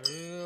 เรือ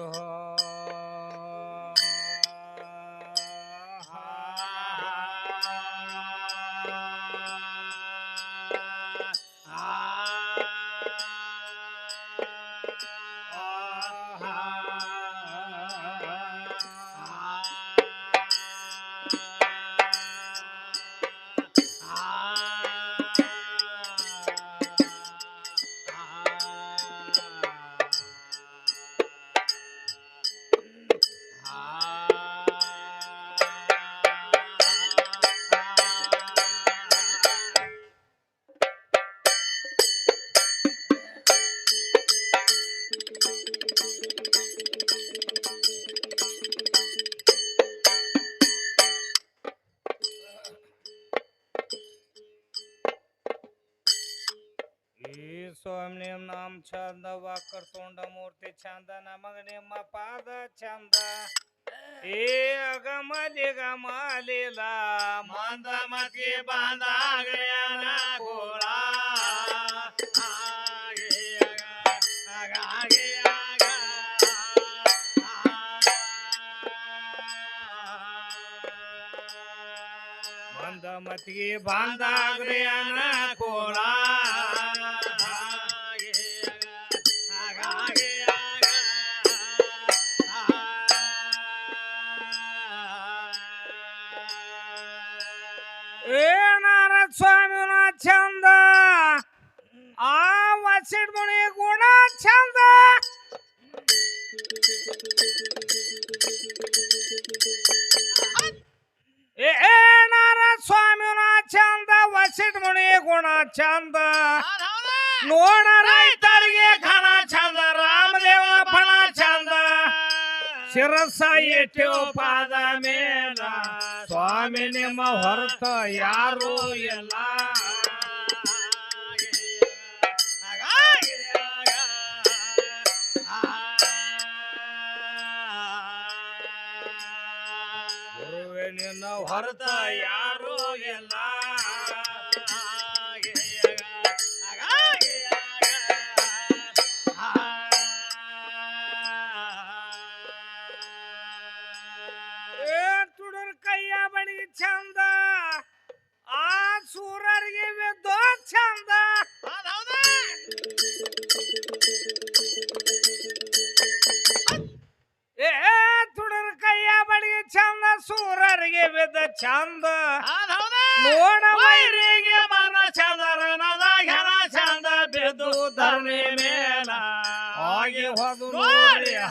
ಚಂದ ವಾಕರ್ ತೋಂಡ ಮೂರ್ತಿ ಚಂದ, ನಮಗ ನಿಮ್ಮ ಪಾದ ಚಂದ. ಏ ಅಗಮಲಿ ಗಮಲಿಲ ಮಂದ ಮತಿ ಬಂದ ಮಂದ ಮತಿ ಬಂದಾಗ್ರೆ ಅನಕೋಳ ವಸಿಡ್ ಮುನಿ ಗುಣ ಚಂದ. ನೋಡ ರೈತರಿಗೆ ಘನ ಚಂದ ರಾಮದೇವ ಫಣ ಚಂದ. ಶಿರಸ ಇಟ್ಟು ಪಾದ ಮೇಲ. ಸ್ವಾಮಿ ನಿಮ್ಮ ಹೊರತ ಯಾರು ಇಲ್ಲ. ಹೊರತ ಯಾರು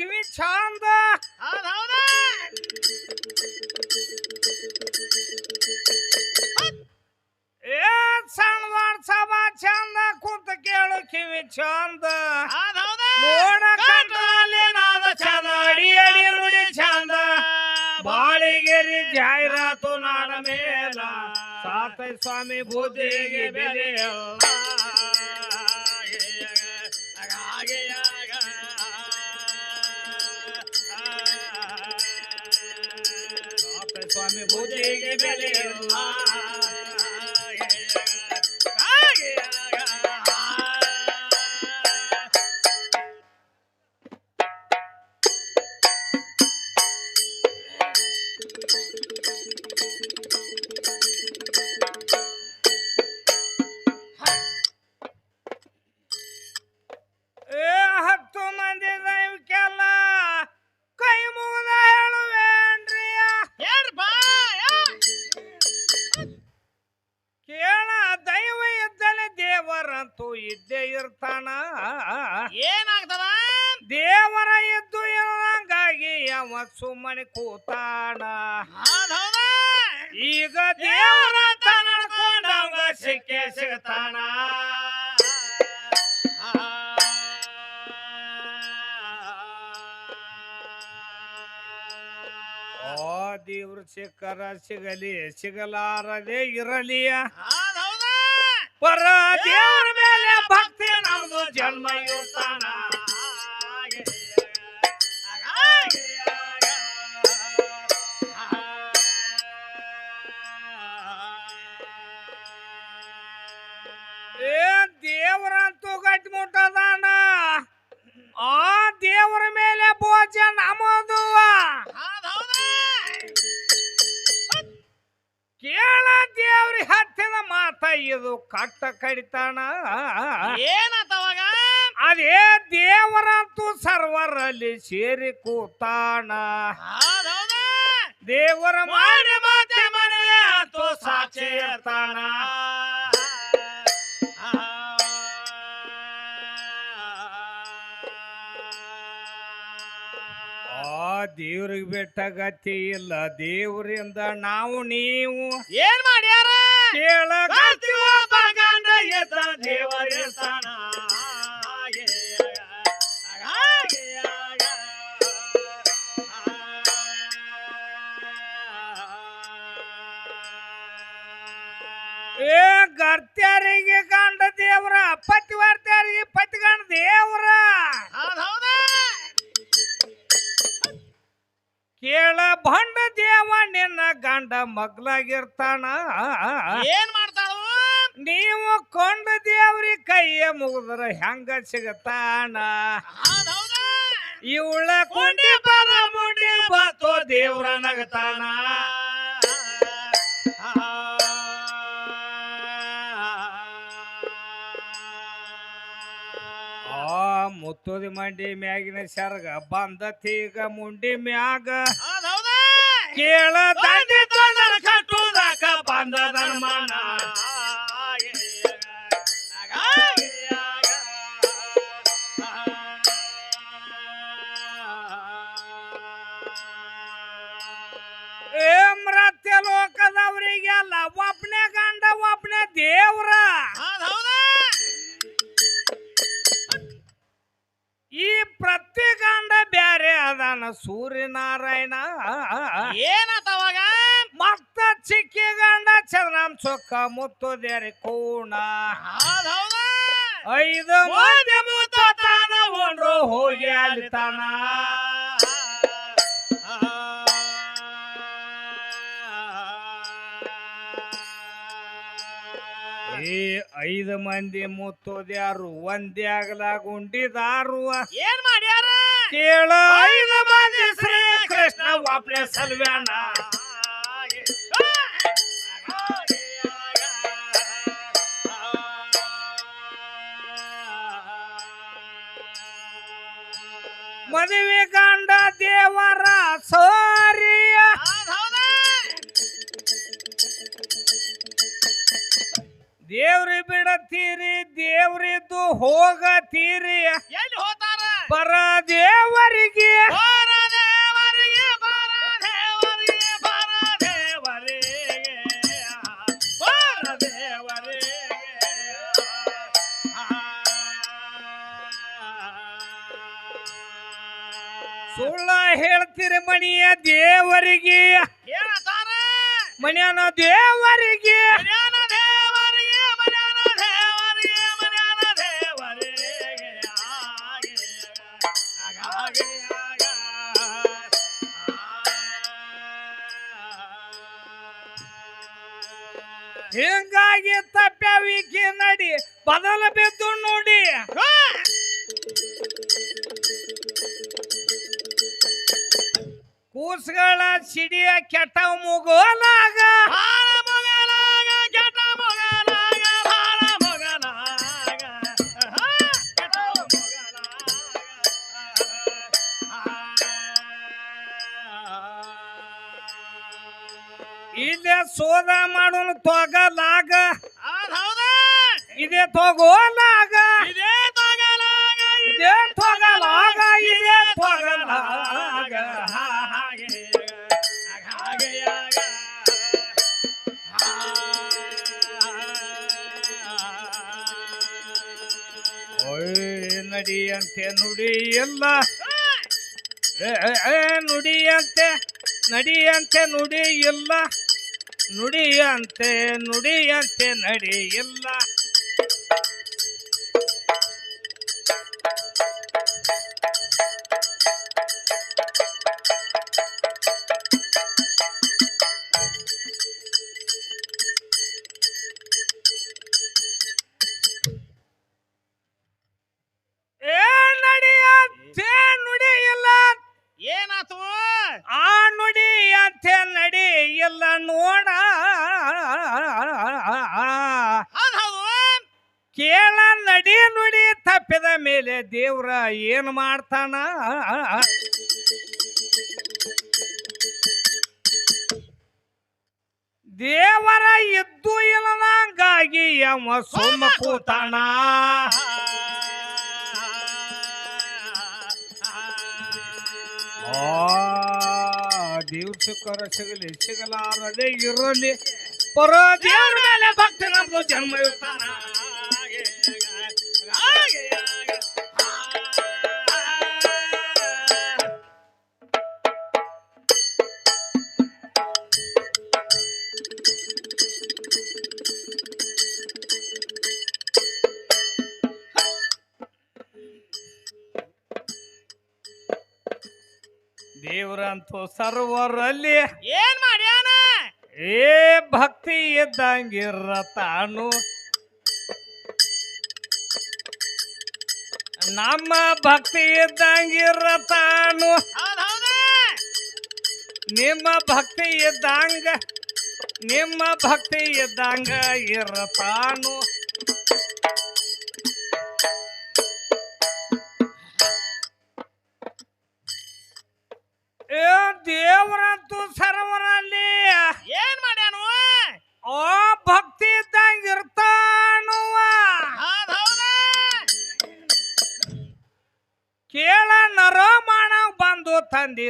ಕೇಳುವ ಕಿವಿ ಚಂದ ಏ ಸಣ್ಣ ಸಭ ಚಂದ ಕುಂತ ಕೇಳು ಕಿವಿ ಚಂದ ನೋಡ ಕಂಡಲ್ಲಿ ನಾದ ಚಂದ ಅಡಿ ಅಡಿ ನುಡಿ ಚಂದ ಬಾಳಿಗೆರಿ ಜಾಹೀರಾತು ನಾಡ ಮೇಲ ಸಾತೈ ಸ್ವಾಮಿ ಬುದ್ಧಿಗೆ ಬೆಲೆ ಸ್ವಾಮಿ ಬುದ್ಧಿಗೆ ಬೆಲೆ ಸುಮ್ಮನೆ ಕೂತಾಣ ಈಗ ದೇವರ ನಡ್ಕೊಂಡವ ಸಿಕ್ಕೇ ಸಿಗ್ತಾನ. ಓ ದೇವ್ರ ಸಿಕ್ಕರ ಸಿಗಲಿ ಸಿಗಲಾರದೆ ಇರಲಿ ಪರ ದೇವ್ರ ಮೇಲೆ ಭಕ್ತಿ ನಮ್ದು ಜನ್ಮ ಇರ್ತಾನ ಹೌದ್ ಹೌದ ಕೇಳ ದೇವ್ರಿ ಹತ್ತಿದ ಮಾತ ಇದು ಕಟ್ಟ ಕಡಿತಾಣ ಏನತವಾಗ ಅದೇ ದೇವರಂತೂ ಸರ್ವರಲ್ಲಿ ಸೇರಿ ಕೂತಾಣ ದೇವರ ಮಾಡಿ ಮಾತೆ ಮನೆಯ ಸಾಕ್ಷಿ ಇರ್ತಾನ. ದೇವ್ರಿಗೆ ಬೆಟ್ಟ ಗತಿ ಇಲ್ಲ. ದೇವರಿಂದ ನಾವು ನೀವು ಏನ್ ಮಾಡ್ಯಾರ? ಕೇಳ ಒಬ್ಬ ಗಂಡ ಎದ್ದ ದೇವರ ಏ ಗರ್ತ್ಯಾರಿಗೆ ಗಂಡ ದೇವ್ರ ಪತಿವರ್ತ್ಯಾರಿಗೆ ಪತಿ ಗಂಡ ಗಂಡ ಮಗ್ಲಾಗಿರ್ತಾನ. ಏನ್ ಮಾಡ್ತಾಳು? ನೀವು ಕೊಂಡ ದೇವ್ರಿ ಕೈಯ ಮುಗಿದ್ರ ಹೆಂಗ ಸಿಗತಾನ? ಇವಳ ಕೊಂಡಿ ಬರ ಬಾತೋ ದೇವ್ರ ನಗತಾನ. ಆ ಮುತ್ತೋದಿ ಮಂಡಿ ಮ್ಯಾಗಿನ ಸರ್ಗ ಬಂದ ತೀಗ ಮುಂಡಿ ಮ್ಯಾಗ. ಕೇಳ ದಂಡಿ ತೊಂದರ ಕಟ್ಟುದಾಕ ಬಂದ ಮನ ಅದಾನ ಸೂರ್ಯನಾರಾಯಣ. ಏನತವಾಗ ಮತ್ತ ಚಿಕ್ಕಿ ಗಂಡ ಚಂದ್ರಂ ಸೊಕ್ಕ ಮುತ್ತೋದ್ಯಾರಿ ಕೋಣ. ಹೌದ್ ಹೌದ ಐದು ಮಂದಿ ತಾನ ಒಂಡ್ರು ಹೋಗಿ ಅಲಿತಾನ ಈ ಐದು ಮಂದಿ ಮುತ್ತೋದ್ಯಾರು ಒಂದೇ ಆಗಲಾಗ ಉಂಡಿದಾರು ಏನ್ ಮಾಡ್ಯಾರ? ಕೇಳ. ಐದು ಮಂದಿ ಶ್ರೀ ಕೃಷ್ಣ ವಾಪ್ಲೆ ಸಲ್ವ್ಯಾನ ಮದುವೆ ಗಂಡ ದೇವರ ಸೋರಿಯ. ದೇವ್ರಿ ಬಿಡತೀರಿ ದೇವ್ರಿದ್ದು ಹೋಗತೀರಿ. ಎಲ್ಲಿ ಹೋತಾರ ಪರ ಮಣಿಯ ದೇವರಿಗೆ. ಮನೆಯನ ದೇವರಿಗೆ. ಮನ್ಯಾನ ದೇವರಿಗೆ ಮನ್ಯಾನ ದೇವರಿಗೆ ಮನ್ಯಾನ ದೇವರಿಗೆ. ಆಗೆ ಆಗಾಗೆ ಆಗ. ಹಿಂಗಾಗಿ ತಪ್ಪ್ಯಾವಿಕೆ ನಡಿ ಬದಲ ಬಿದ್ದು ನೋಡಿ. ಕೂಸ್ಗಳ ಸಿಡಿಯ ಕೆಟ್ಟ ಮುಗೋಲಾಗ. ಮೊಗಲಾಗ ಕೆಟ್ಟ ಮೊಗಲಾಗ ಬಾಳ ಮೊಗಲಾಗ. ಹಾ, ಕೆಟ್ಟ ಮೊಗಲಾಗ. ಇಲ್ಲೇ ಸೋದ ಮಾಡೋನು ತೊಗಲಾಗ. ಹೌದ್ ಇದೆ ಇದೇ ತೊಗೋಲಾಗ. ಇದೇ ತೊಗಲಾಗ ಇದೇ ತೊಗಲಾಗ. ನಡಿಯಂತೆ ನುಡಿ ಎಲ್ಲ. ಏ, ಏ, ಏ, ನುಡಿಯಂತೆ ನಡಿಯಂತೆ ನುಡಿ ಇಲ್ಲ ನುಡಿಯಂತೆ ನುಡಿಯಂತೆ ನಡಿ ದೇವ್ರ ಏನ್ ಮಾಡ್ತಾನ? ದೇವರ ಎದ್ದು ಇಲ್ಲದಂಗಾಗಿ ಯಮ ಸುಮ್ಮ ಕೂತಾಣ ಆ ದಿವ್ಸಕ್ಕರ ಸಿಗಲಿ, ಸಿಗಲಾರದೆ ಇರಲಿ. ಪರ ದೇವ್ರ ಮೇಲೆ ಭಕ್ತಿ ನಮ್ದು ಜನ್ಮ ಇರ್ತಾನ. ದೇವ್ರಂತೂ ಸರ್ವರಲ್ಲಿ. ಏನ್ ಮಾಡ್ಯಾನ ಏ ಭಕ್ತಿ ಇದ್ದಂಗಿರ ತಾನು ನಮ್ಮ ಭಕ್ತಿ ಇದ್ದಂಗಿರ ತಾನು ನಿಮ್ಮ ಭಕ್ತಿ ಇದ್ದಂಗ ನಿಮ್ಮ ಭಕ್ತಿ ಇದ್ದಂಗ ಇರತಾನು.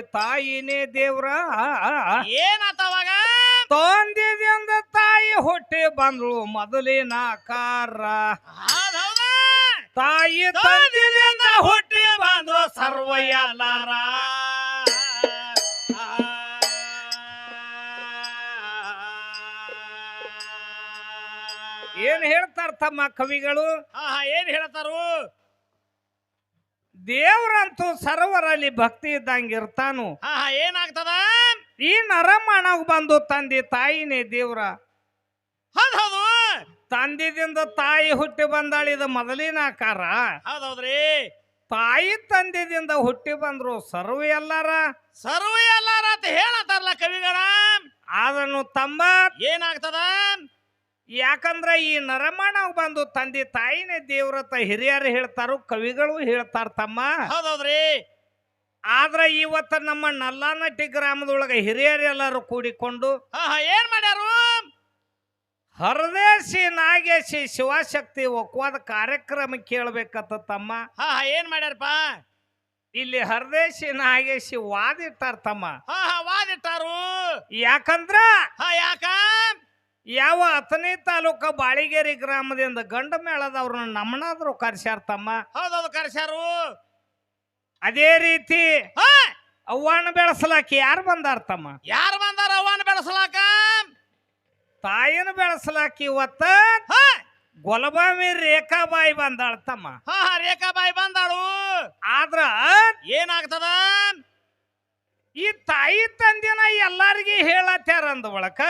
ತಾಯಿನೇ ದೇವ್ರ. ಏನತ್ತವಾಗ ಅವಾಗ? ತಂದಿದಿಂದ ತಾಯಿ ಹೊಟ್ಟೆ ಬಂದ್ಳು ಮೊದಲಿನ ಕಾರ ತಾಯಿ ತಂದಿದಿಂದ ಹೊಟ್ಟೆ ಬಂದ್ರು ಸರ್ವಯ್ಯಲಾರ ಏನ್ ಹೇಳ್ತಾರ ತಮ್ಮ ಕವಿಗಳು ಏನ್ ಹೇಳ್ತಾರು? ದೇವ್ರಂತೂ ಸರ್ವರಲ್ಲಿ ಭಕ್ತಿ ಇದ್ದಂಗೆ ಇರ್ತಾನು. ಹಾ ಹಾ ಏನಾಗ್ತದ? ಈ ನರಮಾಣಗ್ ಬಂದು ತಂದಿ ತಾಯಿನೇ ದೇವ್ರ. ಹೌದ್ ಹೌದು. ತಂದಿದಿಂದ ತಾಯಿ ಹುಟ್ಟಿ ಬಂದಾಳ ಇದು ಮೊದಲಿನ ಆಕಾರ. ಹೌದ್ ಹೌದ್ರಿ ತಾಯಿ ತಂದಿದಿಂದ ಹುಟ್ಟಿ ಬಂದ್ರು ಸರ್ವ ಎಲ್ಲಾರ. ಸರ್ವ ಎಲ್ಲಾರ ಅಂತ ಹೇಳತ್ತಾರಲ್ಲ ಕವಿಗಳ. ಅದನ್ನು ತಮ್ಮ ಏನಾಗ್ತದ? ಯಾಕಂದ್ರ ಈ ನರಮಣ ಬಂದು ತಂದೆ ತಾಯಿನೇ ದೇವ್ರತ ಹಿರಿಯರು ಹೇಳ್ತಾರು ಕವಿಗಳು ಹೇಳ್ತಾರ ತಮ್ಮ. ಹೌದೌದ್ರಿ. ಆದ್ರೆ ಇವತ್ತ ನಮ್ಮ ನಲ್ಲಾನಟ್ಟಿ ಗ್ರಾಮದೊಳಗ ಹಿರಿಯರೆಲ್ಲರೂ ಕೂಡಿಕೊಂಡು ಏನ್ ಮಾಡ್ಯಾರು? ಹರದೇಶಿ ನಾಗೇಶಿ ಶಿವಶಕ್ತಿ ಒಕ್ವಾದ ಕಾರ್ಯಕ್ರಮ ಕೇಳ್ಬೇಕತ್ತ ತಮ್ಮ. ಹಾ ಏನ್ ಮಾಡ್ಯಾರಪ್ಪ? ಇಲ್ಲಿ ಹರದೇಶಿ ನಾಗೇಶಿ ವಾದಿಟ್ಟಾರ ತಮ್ಮ. ಹಾ ವಾದಿಟ್ಟಾರು. ಯಾಕಂದ್ರ ಹಾ ಯಾಕ? ಯಾವ ಹತ್ತನೇ ತಾಲೂಕ ಬಾಳಿಗೇರಿ ಗ್ರಾಮದಿಂದ ಗಂಡ ಮೇಳದವ್ರನ್ನ ನಮ್ಮನಾದ್ರು ಕರ್ಸ್ಯಾರ ತಮ್ಮ? ಹೌದೌದು ಹೌದು ಕರ್ಸ್ಯಾರು. ಅದೇ ರೀತಿ ಅವ್ವಾಣ ಅವ್ವನ ಬೆಳೆಸಲಾಕಿ ಯಾರು ಬಂದಾರ ತಮ್ಮ? ಯಾರು ಬಂದಾರ ಅವ್ವಾಣ ಬೆಳೆಸಲಾಕ? ತಾಯಿನ ಬೆಳೆಸಲಾಕಿ ಇವತ್ತ ಹಾ! ಗೊಲಬಾಮಿ ರೇಖಾಬಾಯಿ ಬಂದಾಳ ತಮ್ಮ. ಹಾ ರೇಖಾಬಾಯಿ ಬಂದಾಳು. ಆದ್ರ ಏನಾಗ್ತದ? ಈ ತಾಯಿ ತಂದಿನ ಎಲ್ಲಾರಿಗೆ ಹೇಳತ್ಯಾರ ಅಂದ ಒಳಕ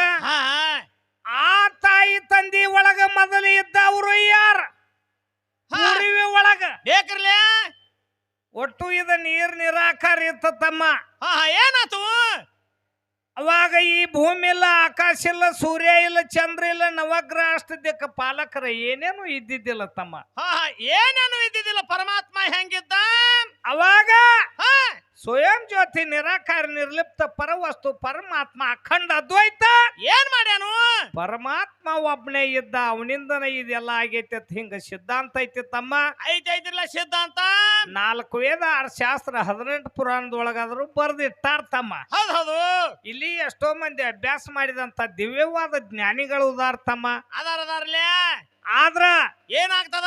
ಆ ತಾಯಿ ತಂದಿ ಒಳಗ ಮೊದಲು ಇದ್ದವರು ಯಾರ. ಊರಿವಿ ಒಳಗ. ಬೇಕ್ರಲೇ? ಒಟ್ಟು ಇದ ನೀರ್ ನಿರಾಕಾರ ಇತ್ತ ತಮ್ಮ. ಹಾ ಏನಾತು ಅವಾಗ ಈ ಭೂಮಿ ಇಲ್ಲ ಆಕಾಶ ಇಲ್ಲ ಸೂರ್ಯ ಇಲ್ಲ ಚಂದ್ರ ಇಲ್ಲ ನವಗ್ರಹ ಅಷ್ಟಿದ್ದಕ್ಕೆ ಪಾಲಕರ ಏನೇನು ಇದ್ದಿದ್ದಿಲ್ಲ ತಮ್ಮ. ಹಾ ಏನೇನು ಇದ್ದಿದ್ದಿಲ್ಲ? ಪರಮಾತ್ಮ ಹೆಂಗಿದ್ದ? ಅವಾಗ ಹಾ. ಸ್ವಯಂ ಜ್ಯೋತಿ ನಿರಾಕಾರ ನಿರ್ಲಿಪ್ತ ಪರವಸ್ತು ಪರಮಾತ್ಮ ಅಖಂಡ ಅದ್ವೈತ. ಏನ್ ಮಾಡ್ಯಾನು? ಪರಮಾತ್ಮ ಒಬ್ನೇ ಇದ್ದ ಅವನಿಂದನ ಇದೆಲ್ಲ ಆಗೈತಿ ಹಿಂಗ ಸಿದ್ಧಾಂತ ಐತಿ ತಮ್ಮ. ಐತೈತಿಲ್ಲ ಸಿದ್ಧಾಂತ? ನಾಲ್ಕು ವೇದ ಆರು ಶಾಸ್ತ್ರ ಹದಿನೆಂಟು ಪುರಾಣದೊಳಗಾದ್ರೂ ಬರ್ದಿಟ್ಟಾರ ತಮ್ಮ. ಹೌದೌದು ಹೌದು. ಇಲ್ಲಿ ಎಷ್ಟೋ ಮಂದಿ ಅಭ್ಯಾಸ ಮಾಡಿದಂತ ದಿವ್ಯವಾದ ಜ್ಞಾನಿಗಳು ಉದಾರ ತಮ್ಮ. ಅದಾರ ಅದಾರಲ್ಲ ಆದ್ರ ಏನಾಗ್ತದ?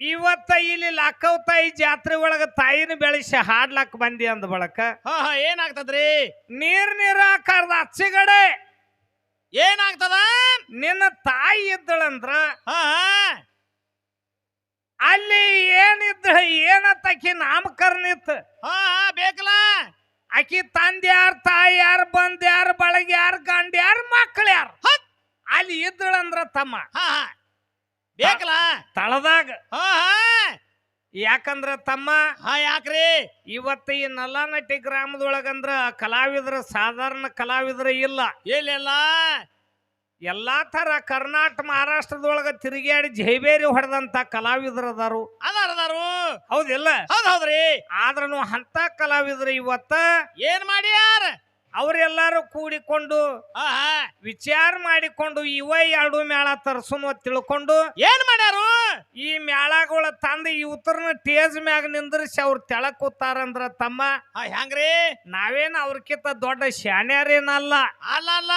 ಇವತ್ತ ಇಲ್ಲಿ ಲಾಕವ್ ತಾಯಿ ಜಾತ್ರೆ ಒಳಗ ತಾಯಿನ ಬೆಳೆಸಿ ಹಾಡ್ಲಾಕ್ ಬಂದಿ ಅಂದ ಬಳಕ ಹಾ ಹಾ ಏನಾಗ್ತದ್ರಿ? ನೀರ್ ನೀರಾಕಾರದ ಅಚ್ಚಿಗಡೆ ಏನಾಗ್ತದ? ನಿನ್ನ ತಾಯಿ ಇದ್ದಳಂದ್ರ ಹಾ ಅಲ್ಲಿ ಏನಿದ್ದ ಏನತ್ತಕಿ ನಾಮಕರಣ ಇತ್ತು. ಹಾ ಹಾ ಬೇಕಲ್ಲ? ಅಕಿ ತಂದೆ ಯಾರು ತಾಯಿ ಯಾರು ಬಂದ್ ಯಾರು ಬಳಗ ಯಾರು ಗಂಡ ಯಾರು ಮಕ್ಕಳು ಯಾರು ಅಲ್ಲಿ ಇದ್ದಳಂದ್ರ ತಮ್ಮ. ಹಾ ಹಾ. ಬೇಕಲ್ಲ? ತಳದಾಗ. ಯಾಕಂದ್ರ ತಮ್ಮ ಹಾ ಯಾಕ್ರಿ? ಇವತ್ತು ಈ ನಲ್ಲಾನಟ್ಟಿ ಗ್ರಾಮದೊಳಗಂದ್ರ ಕಲಾವಿದ್ರ ಸಾಧಾರಣ ಕಲಾವಿದ್ರ ಇಲ್ಲ. ಎಲ್ಲಿಲ್ಲ? ಎಲ್ಲಾ ತರ ಕರ್ನಾಟಕ ಮಹಾರಾಷ್ಟ್ರದೊಳಗ ತಿರುಗಾಡಿ ಜೈಬೇರಿ ಹೊಡೆದಂತ ಕಲಾವಿದ್ರ ಅದಾರು ಅದಾರದಾರು? ಹೌದಿಲ್ಲ? ಹೌದ್ ಹೌದ್ರಿ. ಆದ್ರೂ ಅಂತ ಕಲಾವಿದ್ರ ಇವತ್ತ ಏನ್ ಮಾಡ್ಯಾರ? ಅವರೆಲ್ಲರೂ ಕೂಡಿಕೊಂಡು ವಿಚಾರ ಮಾಡಿಕೊಂಡು ಇವ ಎರಡು ಮೇಳ ತರ್ಸುನು ತಿಳ್ಕೊಂಡು ಏನ್ ಮಾಡ್ಯಾರು? ಈ ಮೇಳಗಳ ತಂದು ಈ ಉತ್ತರನ ಟೇಜ್ ಮ್ಯಾಗ ನಿಂದ್ರಿಸಿ ಅವ್ರು ತೆಳಕ್ ಕೂತಾರಂದ್ರ ತಮ್ಮ. ಹೆಂಗ್ರಿ? ನಾವೇನ್ ಅವ್ರಕ್ಕಿಂತ ದೊಡ್ಡ ಶಾಣ್ಯಾರೇನಲ್ಲ. ಅಲ್ಲ ಅಲ್ಲ.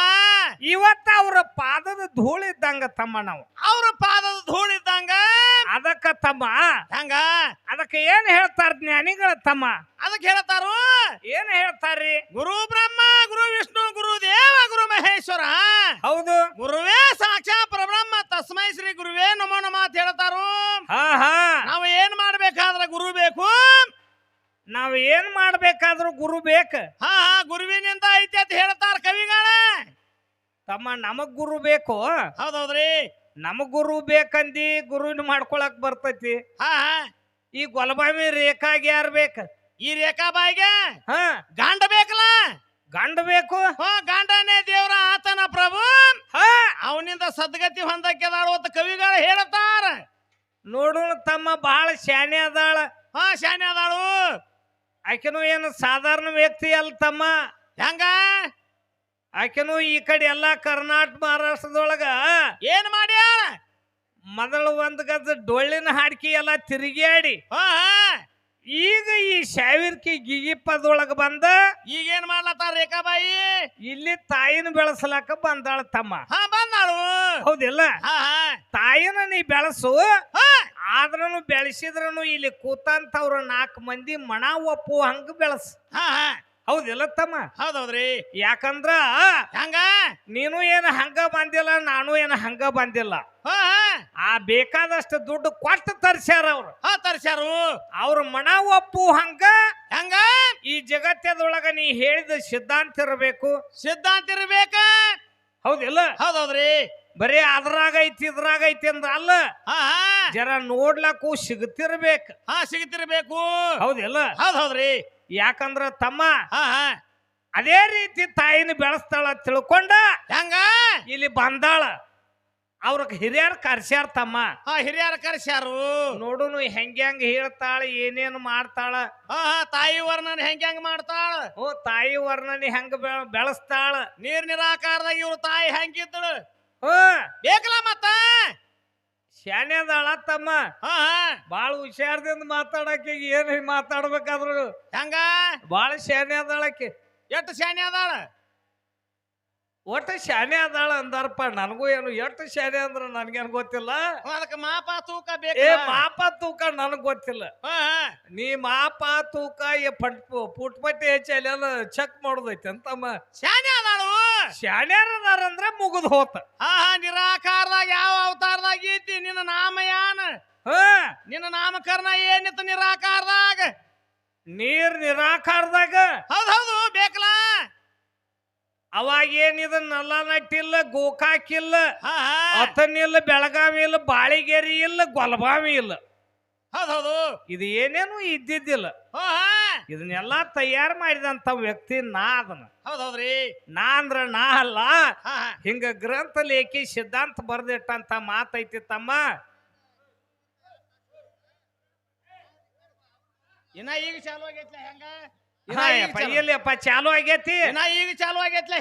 ಇವತ್ತ ಅವ್ರ ಪಾದದ ಧೂಳಿದ್ದಂಗ ತಮ್ಮ ನಾವು. ಅವ್ರ ಪಾದದ ಧೂಳಿದ್ದಂಗ ಅದಕ್ಕ ತಮ್ಮ. ಹಂಗ? ಅದಕ್ಕೆ ಏನ್ ಹೇಳ್ತಾರ ಜ್ಞಾನಿಗಳ ತಮ್ಮ? ಅದಕ್ಕೆ ಹೇಳ್ತಾರು? ಏನ್ ಹೇಳ್ತಾರ್ರಿ? ಗುರು ಬ್ರಹ್ಮ ಗುರು ವಿಷ್ಣು ಗುರು ದೇವ ಗುರು ಮಹೇಶ್ವರ ಹೌದು ಗುರುವೇ ಸಾಕ್ಷಾ ಪರಬ್ರಹ್ಮ ತಸ್ಮೈ ಶ್ರೀ ಗುರುವೇ ನಮೋ ನಮ ಅಂತ ಹೇಳ್ತಾರು ಹಾ ಹಾ ನಾವು ಏನ್ ಮಾಡ್ಬೇಕಾದ್ರ ಗುರು ಬೇಕು ನಾವ್ ಏನ್ ಮಾಡ್ಬೇಕಾದ್ರೂ ಗುರು ಬೇಕ. ಹಾ ಹಾ ಗುರುವಿನಿಂದ ಐತಿ ಅಂತ ಹೇಳ್ತಾರ ಕವಿಗಳ. ತಮ್ಮ ನಮಗ್ ಗುರು ಬೇಕು? ಹೌದೌದ್ರಿ. ನಮಗ್ ಗುರು ಬೇಕಂದಿ ಗುರುವಿನ ಮಾಡ್ಕೊಳಕ್ ಬರ್ತೈತಿ. ಹಾ ಹಾ. ಈ ಗೊಲಬಾಮಿ ರೇಖಾಗೆ ಯಾರ್ ಬೇಕ? ಈ ರೇಖಾಬಾಯಿಗೆ ಹಾ. ಗಂಡ ಬೇಕಲ್ಲ? ಗಂಡ ಬೇಕು? ಹಾ ಗಂಡನೇ ದೇವ್ರ ಆತನ ಪ್ರಭು. ಹಾ. ಅವನಿಂದ ಸದ್ಗತಿ ಹೊಂದಕ್ಕೆದಾಡುವಂತ ಕವಿಗಳು ಹೇಳ್ತಾರ. ನೋಡು ತಮ್ಮ ಬಹಳ ಶಾನೆ ಅದಾಳ. ಹಾ ಶಾನೆ ಅದಾಳು. ಆಕೆನು ಏನು ಸಾಧಾರಣ ವ್ಯಕ್ತಿ ಅಲ್ಲ ತಮ್ಮ. ಹೆಂಗ? ಆಕೆನು ಈ ಕಡೆ ಎಲ್ಲ ಕರ್ನಾಟಕ ಮಹಾರಾಷ್ಟ್ರದೊಳಗ ಏನ್ ಮಾಡ್ಯಾರ ಮೊದಲು ಒಂದು ಗದ ಡೊಳ್ಳಿನ ಹಾಡ್ಕಿ ಎಲ್ಲ ತಿರುಗಾಡಿ ಈಗ ಈ ಶಾವಿರ್ಕಿ ಗಿಗಿಪ್ಪದೊಳಗ ಬಂದ. ಈಗೇನ್ ಮಾಡ್ಲತ್ತಾರ ರೇಖಾಬಾಯಿ? ಇಲ್ಲಿ ತಾಯಿನ ಬೆಳೆಸಲಾಕ ಬಂದಾಳ ತಮ್ಮ. ಹಾ ಬಂದಾಳು. ಹೌದಿಲ್ಲ? ತಾಯಿನ ನೀ ಬೆಳೆಸು. ಹಾ. ಆದ್ರೂ ಬೆಳೆಸಿದ್ರೂ ಇಲ್ಲಿ ಕೂತಂತವ್ರ ನಾಲ್ಕು ಮಂದಿ ಮಣ ಒಪ್ಪು ಹಂಗ ಬೆಳೆಸ್. ಹಾ ಹಾ. ಹೌದಿಲ್ಲ ತಮ್ಮ? ಹೌದೌದ್ರಿ. ಯಾಕಂದ್ರ ಹಂಗ? ನೀನು ಏನು ಹಂಗ ಬಂದಿಲ್ಲ ನಾನು ಏನು ಹಂಗ ಬಂದಿಲ್ಲ. ಆ ಬೇಕಾದಷ್ಟು ದುಡ್ಡು ಕೊಟ್ಟು ತರ್ಸ್ಯಾರ ಅವ್ರು. ಹಾ ತರ್ಸ್ಯಾರು. ಅವ್ರ ಮಣ ಒಪ್ಪು ಹಂಗ. ಹಂಗ? ಈ ಜಗತ್ತದೊಳಗ ನೀ ಹೇಳಿದ ಸಿದ್ಧಾಂತ ಇರಬೇಕು. ಸಿದ್ಧಾಂತ ಇರ್ಬೇಕ? ಹೌದಿಲ್ಲ? ಹೌದೌದ್ರಿ. ಬರೀ ಅದ್ರಾಗ ಐತಿ ಇದ್ರಾಗ ಐತಿ ಅಂದ್ರ ಅಲ್ಲ. ಹಾ ಹಾ. ಜರ ನೋಡ್ಲಕ್ಕೂ ಸಿಗತಿರ್ಬೇಕು. ಹಾ ಸಿಗ್ತಿರ್ಬೇಕು. ಹೌದಿಲ್ಲ? ಹೌದ್ ಹೌದ್ರಿ. ಯಾಕಂದ್ರ ತಮ್ಮ ಹಾ ಹಾ. ಅದೇ ರೀತಿ ತಾಯಿನ ಬೆಳೆಸ್ತಾಳ ತಿಳ್ಕೊಂಡ ಹೆಂಗ? ಇಲ್ಲಿ ಬಂದಾಳ. ಅವ್ರ ಹಿರಿಯರ್ ಕರ್ಸ್ಯಾರ ತಮ್ಮ. ಹಾ ಹಿರಿಯರ ಕರ್ಸ್ಯಾರು. ನೋಡುನು ಹೆಂಗ್ ಹೆಂಗ್ ಹೇಳ್ತಾಳ ಏನೇನು ಮಾಡ್ತಾಳ. ಹಾ ಹಾ ತಾಯಿ ವರ್ಣನ ಹೆಂಗ್ ಹೆಂಗ್ ಮಾಡ್ತಾಳ? ಓ ತಾಯಿ ವರ್ಣನೆ ಹೆಂಗ್ ಬೆ- ಬೆಳೆಸ್ತಾಳ. ನೀರ್ ನಿರಾಕಾರದಾಗ ಇವ್ರ ತಾಯಿ ಹೆಂಗಿದ್ದಳು ಹೋ ಬೇಕಲ್ಲ ಮತ್ತ? ಶಾನೆ ಅದಾಳ ತಮ್ಮ. ಹಾ ಬಾಳ ಹುಷಾರದಿಂದ ಮಾತಾಡಕ್ಕೆ ಏನ್ ಮಾತಾಡ್ಬೇಕಾದ್ರು ಹಂಗ? ಬಾಳ ಶಾನೆ ಅದಾಳಕ್ಕೆ ಎಷ್ಟು ಅದಾಳ ಒಟ್ಟು ಶಾನೆ ಅದಾಳ ಅಂದಾರಪ್ಪ. ನನಗೂ ಏನು ಎಷ್ಟು ಶಾನೆ ಅಂದ್ರೆ ನನ್ಗೇನು ಗೊತ್ತಿಲ್ಲ. ಅದಕ್ಕೆ ಮಾಪ ತೂಕ ಏ ಬೇಕು ಮಾಪ ತೂಕ ನನಗ್ ಗೊತ್ತಿಲ್ಲ. ನೀ ಮಾಪ ತೂಕ ಈ ಪಟ್ ಪುಟ್ಪಟ್ಟಿ ಹೆಚ್ಚಿ ಅಲ್ಲೆಲ್ಲ ಚೆಕ್ ಮಾಡೋದೈತೆ ಅಂತಮ್ಮ. ಶಾನೆ ಅದಾಳು? ಶಾಣ್ಯಾರ ಅದಾರಂದ್ರ ಮುಗಿದ್ ಹೋತ. ಹಾ ಹಾ ನಿರಾಕಾರದಾಗ ಯಾವ ಅವತಾರದಾಗ ಐತಿ ನಿನ್ನ ನಾಮ ಯಾನ? ಹ. ನಿನ್ನ ನಾಮಕರಣ ಏನಿತ್ತು ನಿರಾಕಾರದಾಗ? ನೀರ್ ನಿರಾಕಾರದಾಗ? ಹೌದು ಹೌದು ಬೇಕಲ್ಲ? ಅವಾಗ ಏನಿದ ನಲ್ಲ ನಟ್ಟಿಲ್ಲ ಗೋಕಾಕ್ ಇಲ್ಲ ಇಲ್ಲ ಬೆಳಗಾವಿ ಇಲ್ಲ ಬಾಳಿಗೇರಿ ಇಲ್ಲ ಗೊಲಬಾವಿ ಇಲ್ಲ. ಹೌದೌದು ಹೌದು. ಇದು ಏನೇನು ಇದ್ದಿದ್ದಿಲ್ಲ. ಇದನ್ನೆಲ್ಲ ತಯಾರು ಮಾಡಿದಂತ ವ್ಯಕ್ತಿ ನಾ ಅದನ್ನ ಹೌದೌದ್ರಿ ನಾ ಅಂದ್ರ ನಾ ಅಲ್ಲ. ಹಿಂಗ ಗ್ರಂಥ ಲೇಖಿ ಸಿದ್ಧಾಂತ ಬರ್ದಿಟ್ಟಂತ ಮಾತೈತಿ ತಮ್ಮ. ಇನ್ನ ಈಗ ಚಾಲು ಆಗೈತ್ಲ ಹೆಂಗ? ಇನ್ನ ಈಗ ಯಪ್ಪ, ಚಾಲು- ಆಗೇತಿ ಚಾಲು ಆಗೈತಿ. ಇನ್ನ ಈಗ ಚಾಲು ಆಗೈತ್ಲ.